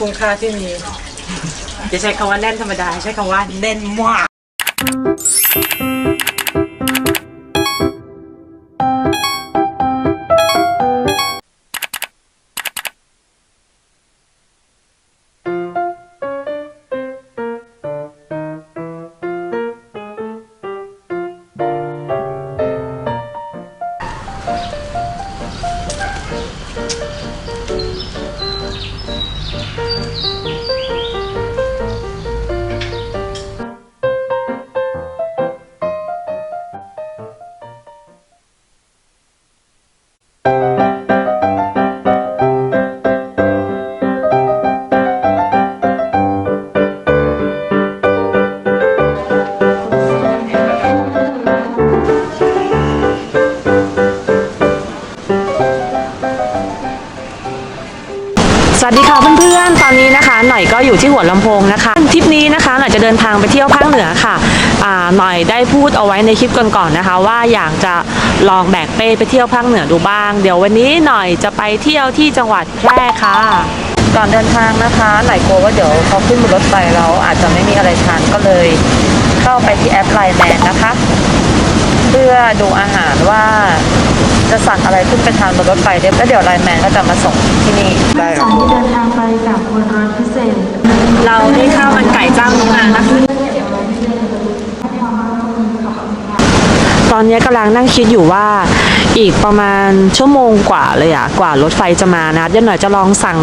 คุณค่าที่มีจะใช้คำว่าแน่นธรรมดา ใช้คำว่าแน่นมาก สวัสดีค่ะเพื่อนๆ ตอนนี้นะคะ หน่อยก็อยู่ที่หัวลำโพงนะคะทริปนี้นะคะ หน่อยจะเดินทางไปเที่ยวภาคเหนือค่ะหน่อยได้พูดเอาไว้ในคลิปก่อนๆนะคะ ว่าอยากจะลองแบกเป้ไปเที่ยวภาคเหนือดูบ้าง เดี๋ยววันนี้หน่อยจะไปเที่ยวที่จังหวัดแพร่ค่ะ ก่อนเดินทางนะคะ หน่อยกลัวว่าเดี๋ยวเขาขึ้นบนรถไฟเราอาจจะไม่มีอะไรทานก็เลย เข้าไปที่แอปไลน์แมนนะคะ เพื่อดูอาหารว่าจะสั่งอะไรขึ้นไปทานบนรถไฟได้แล้วเดี๋ยวไลน์แมนก็จะมาส่งที่นี่สายที่เดินทางไปกับบนรถพิเศษ เราได้ข้าวมันไก่จ้างน้องอานะคะตอนนี้กำลังนั่งคิดอยู่ว่าอีกประมาณชั่วโมงกว่าเลยอะกว่ารถไฟจะมานะเดี๋ยวหน่อยจะลองสั่ง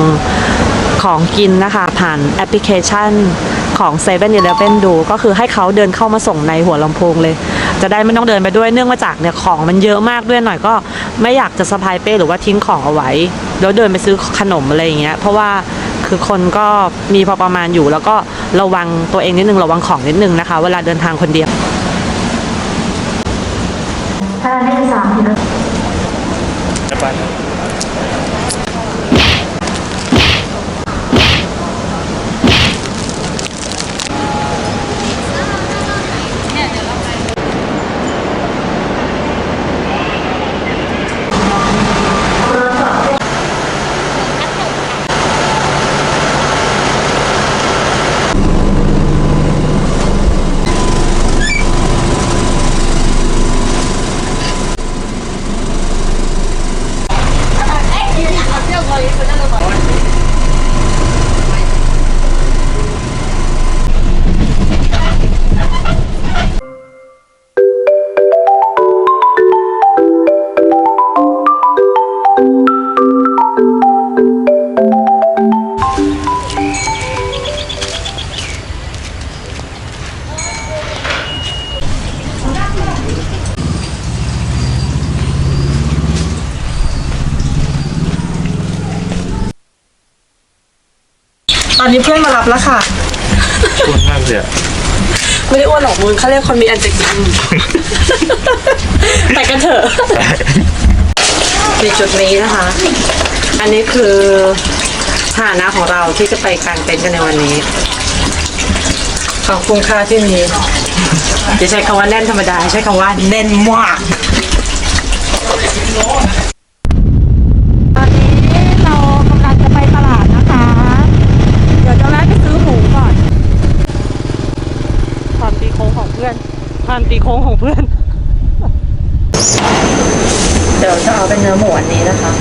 ของกินนะคะ ผ่านแอปพลิเคชันของ7 e เ e ่ e อดู ก็คือให้เขาเดินเข้ามาส่งในหัวลำโพงเลย จะได้ไม่ต้องเดินไปด้วยเนื่องมาจากเนี่ยของมันเยอะมากด้วยหน่อยก็ไม่อยากจะสะพายเป้หรือว่าทิ้งของเอาไว้แล้วเดินไปซื้อขนมอะไรอย่างเงี้ยเพราะว่าคือคนก็มีพอประมาณอยู่ แล้วก็ระวังตัวเองนิดนึงระวังของนิดนึงนะคะ เวลาเดินทางคนเดียวถ้าเลขสาม อนนี้เพื่อนมารับแล้วค่ะ อ้วนมากเลยอะไม่ได้อ้วนหรอกมึงเขาเรียกคนมีอันจะกินไปกันเถอะในจุดนี้นะคะ อันนี้คือฐานะของเราที่จะไปกางเต็นท์กันในวันนี้ ขอบคุณค่าที่มีอย่าใช้คำว่าแน่นธรรมดา ใช้คำว่าแน่นมาก ตอนนี้เรากำลังจะไปตลาดนะคะ เดี๋ยวจะแวะไปซื้อหมูก่อน ความตีโค้งของเพื่อน ความตีโค้งของเพื่อน เดี๋ยวจะเอาเป็นเนื้อหมูอันนี้นะคะ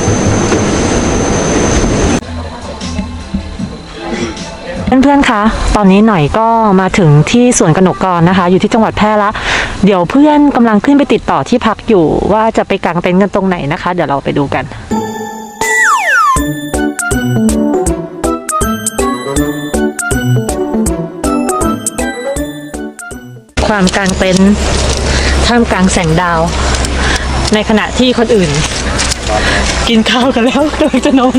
เพื่อนๆ คะ ตอนนี้หน่อยก็มาถึงที่สวนกนกกรนะคะ อยู่ที่จังหวัดแพร่ละ เดี๋ยวเพื่อนกำลังขึ้นไปติดต่อที่พักอยู่ว่าจะไปกางเต็นท์กันตรงไหนนะคะ เดี๋ยวเราไปดูกัน ความกลางเต็นท์ท่ามกลางแสงดาว ในขณะที่คนอื่น กินข้าวกันแล้วกำลังจะนอน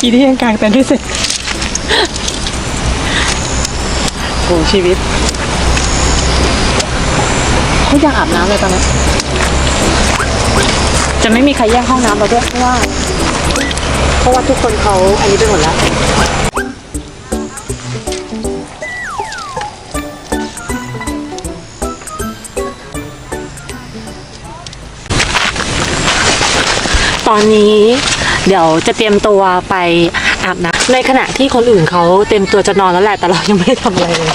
อีนี่ยังกลางเต็นท์ไม่เสร็จโหชีวิตเขาอยากอาบน้ำเลยตอนนี้จะไม่มีใครแย่งห้องน้ำเราด้วยเพราะว่า เพราะว่าทุกคนเขาอันนี้ไปหมดแล้ว อนนี้เดี๋ยวจะเตรียมตัวไปอาบน้ำในขณะที่คนอื่นเขาเต็มตัวจะนอนแล้วแหละ แต่เรายังไม่ได้ทำอะไรเลย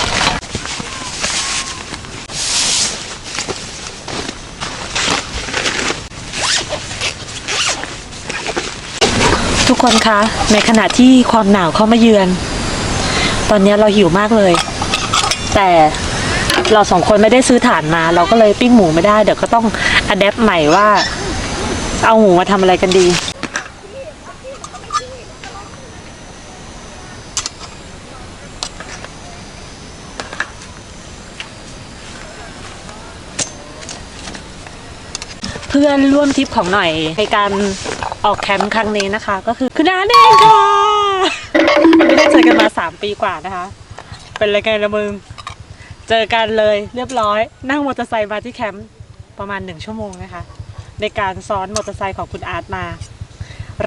ทุกคนคะ ในขณะที่ความหนาวเข้ามาเยือน ตอนนี้เราหิวมากเลย แต่เราสองคนไม่ได้ซื้อถ่านมา เราก็เลยปิ้งหมูไม่ได้ เดี๋ยวก็ต้องอัดแอปใหม่ว่า เอาหมูมาทำอะไรกันดี เพื่อนร่วมทริปของหน่อยในการออกแคมป์ครั้งนี้นะคะ ก็คือคุณอาเองค่ะไม่ได้เจอกันมาสามปีกว่านะคะ เป็นอะไรกันละมึง เจอกันเลยเรียบร้อย นั่งมอเตอร์ไซค์มาที่แคมป์ประมาณหนึ่งชั่วโมงนะคะ ในการซ้อนมอเตอร์ไซค์ของคุณอาร์ตมา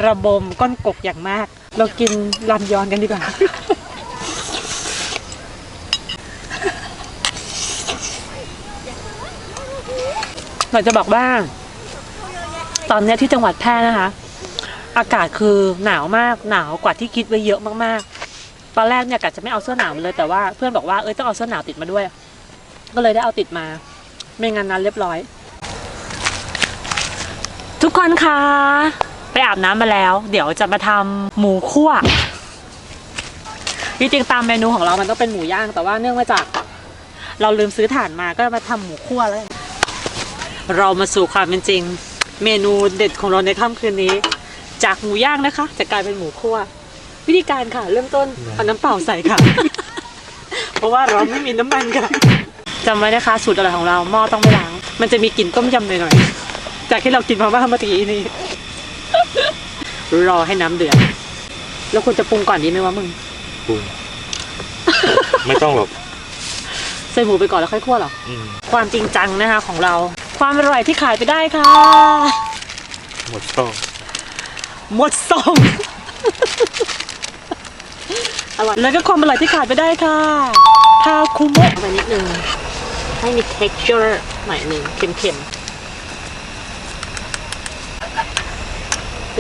ระบมก้นกบอย่างมาก เรากินลำยอนกันดีกว่าหน่อยจะบอกว่า ตอนนี้ที่จังหวัดแพร่นะคะ อากาศคือหนาวมากหนาวกว่าที่คิดไว้เยอะมากๆ ตอนแรกเนี่ยกะจะไม่เอาเสื้อหนาวมาเลยแต่ว่าเพื่อนบอกว่าเอ้ยต้องเอาเสื้อหนาวติดมาด้วย ก็เลยได้เอาติดมา ไม่งั้นนั้นเรียบร้อย ทุกคนคะไปอาบน้ำมาแล้ว เดี๋ยวจะมาทำหมูคั่วจริงๆตามเมนูของเรามันต้องเป็นหมูย่างแต่ว่าเนื่องมาจาก เราลืมซื้อถ่านมาก็มาทำหมูคั่วแล้วเรามาสู่ความเป็นจริง เมนูเด็ดของเราในค่ำคืนนี้ จากหมูย่างนะคะจะกลายเป็นหมูคั่ว วิธีการค่ะ เริ่มต้นเอาน้ำเปล่าใส่ค่ะ เพราะว่าเราไม่มีน้ำมันค่ะจำไว้นะคะสูตรอร่อยของเราหม้อต้องไม่ล้าง มันจะมีกลิ่นต้มยำหน่อยๆ จากที่เรากินมาม่าเมื่อกี้นี่ รอให้น้ำเดือด แล้วควรจะปรุงก่อนดีไหมวะมึง ปรุง ไม่ต้องหรอก ใส่หมูไปก่อนแล้วค่อยคั่วเหรออืมความจริงจังนะคะของเรา ความอร่อยที่ขายไปได้ค่ะ หมดช่อง หมดซอง อร่อย แล้วก็ความอร่อยที่ขาดไปได้ค่ะทาคุโมะไปนิดนึง ให้มี texture หน่อยหนึ่งเค็มๆ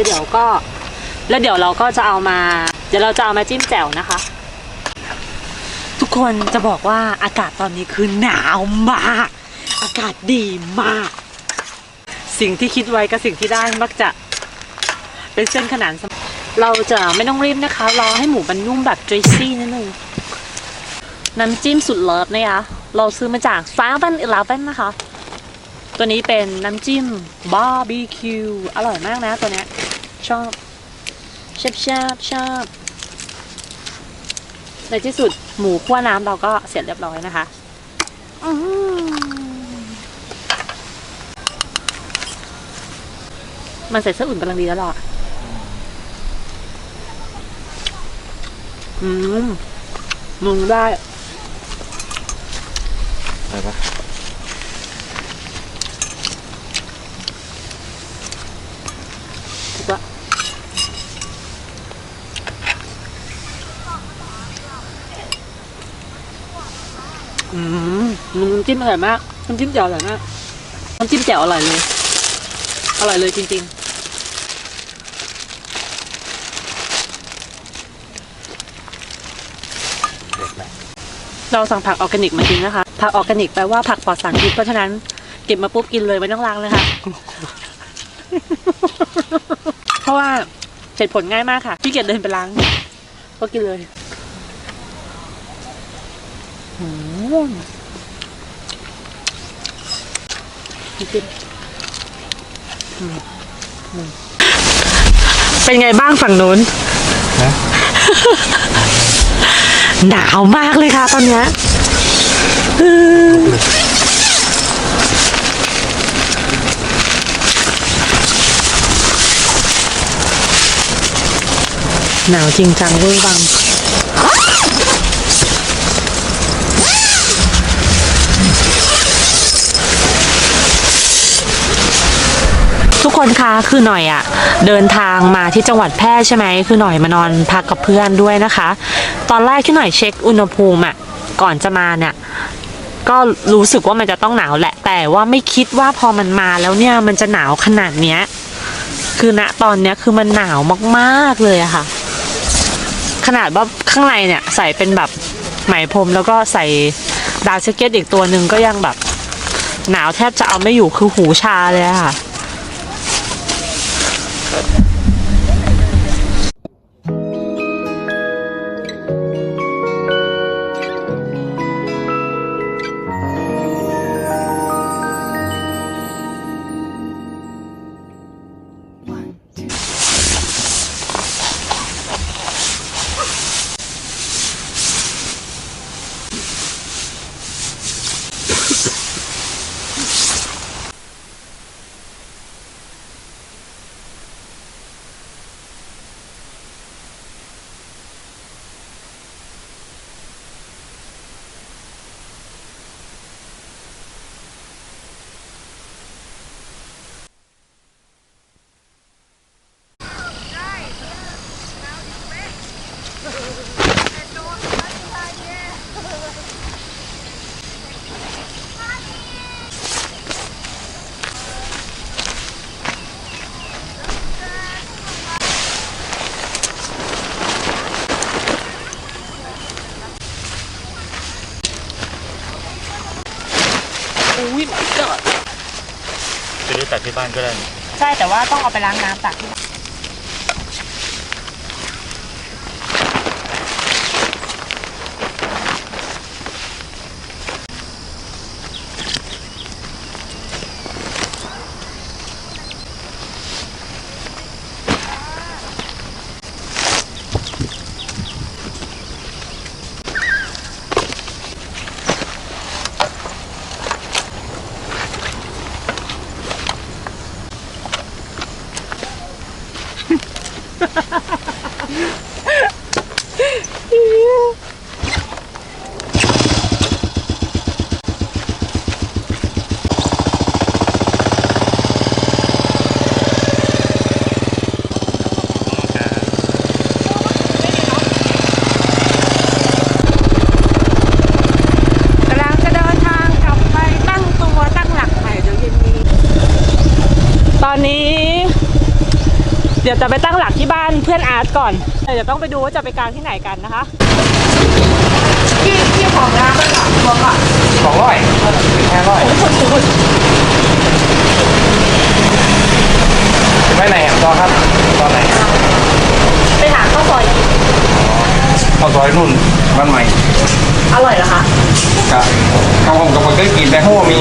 แล้วเดี๋ยวก็ แล้วเดี๋ยวเราก็จะเอามา เดี๋ยวเราจะเอามาจิ้มแจ่วนะคะ ทุกคนจะบอกว่าอากาศตอนนี้คือหนาวมาก อากาศดีมาก สิ่งที่คิดไว้กับสิ่งที่ได้มักจะเป็นเส้นขนานเราจะไม่ต้องรีบนะคะ รอให้หมูมันนุ่มแบบ juicy นิดนึงน้ำจิ้มสุดเลิฟนะคะ เราซื้อมาจากซาบันอีลาเนนะคะ ตัวนี้เป็นน้ำจิ้มบาร์บีคิว อร่อยมากนะตัวเนี้ย ชอบชอบชอบชอบในที่สุดหมูคั่วน้ำเราก็เสร็จเรียบร้อยนะคะมันใส่เสื้ออุ่นกำลังดีแล้วหรออืมมึงได้อะไรปปะ อืมมึงน้ำจิ้มอร่อยมากน้ำจิ้มแจ่วอร่อยมากน้ำจิ้มแจ่วอร่อยเลย อร่อยเลยจริงเด็ดไหมๆเราสั่งผักออร์แกนิกมาจริงนะคะ ผักออร์แกนิกแปลว่าผักปลอดสารพิษเพราะฉะนั้นเก็บมาปุ๊บกินเลยไม่ต้องล้างเลยค่ะ เพราะว่าเหตุผลง่ายมากค่ะพี่เกียจเดินไปล้าง ก็กินเลยอื มกินอืมอืมเป็นไงบ้างฝั่งนู้นนะหนาวมากเลยค่ะตอนเนี้ยหนาวจริงจังเวอร์วัง คนคะคือหน่อยอะเดินทางมาที่จังหวัดแพร่ใช่ไหมคือหน่อยมานอนพักกับเพื่อนด้วยนะคะ ตอนแรกที่หน่อยเช็คอุณหภูมิอะก่อนจะมาเนี่ยก็รู้สึกว่ามันจะต้องหนาวแหละ แต่ว่าไม่คิดว่าพอมันมาแล้วเนี่ยมันจะหนาวขนาดเนี้ยคือณตอนเนี้ยคือมันหนาวมากๆเลยอะค่ะ ขนาดว่าข้างในเนี่ยใส่เป็นแบบไหมพรมแล้วก็ใส่ดาวน์แจ็คเก็ตอีกตัวหนึ่งก็ยังแบบ หนาวแทบจะเอาไม่อยู่คือหูชาเลยอะค่ะ อุ้ จะได้ตักที่บ้านก็ได้ ใช่แต่ว่าต้องเอาไปล้างน้ำตักที่กำลังจะเดินทางกลับไปตั้งตัวตั้งหลักใหม่เดี๋ยวเย็นนี้ ตอนนี้ เดี๋ยว จะไปตั้งหลักที่บ้านเพื่อนอาร์ตก่อนเดี๋ยวต้องไปดูว่าจะไปกลางที่ไหนกันนะคะที่ที่ของน้ำมันก่อนตัวก่อนสองร้อยแค่ร้อยไปไหนอะตอนครับตอนไหนไปหาข้าวซอยกินเอาซอยรุ่นบ้านใหม่อร่อยเหรอคะกะข้าวผมกับมันก็กินแต่หัวมี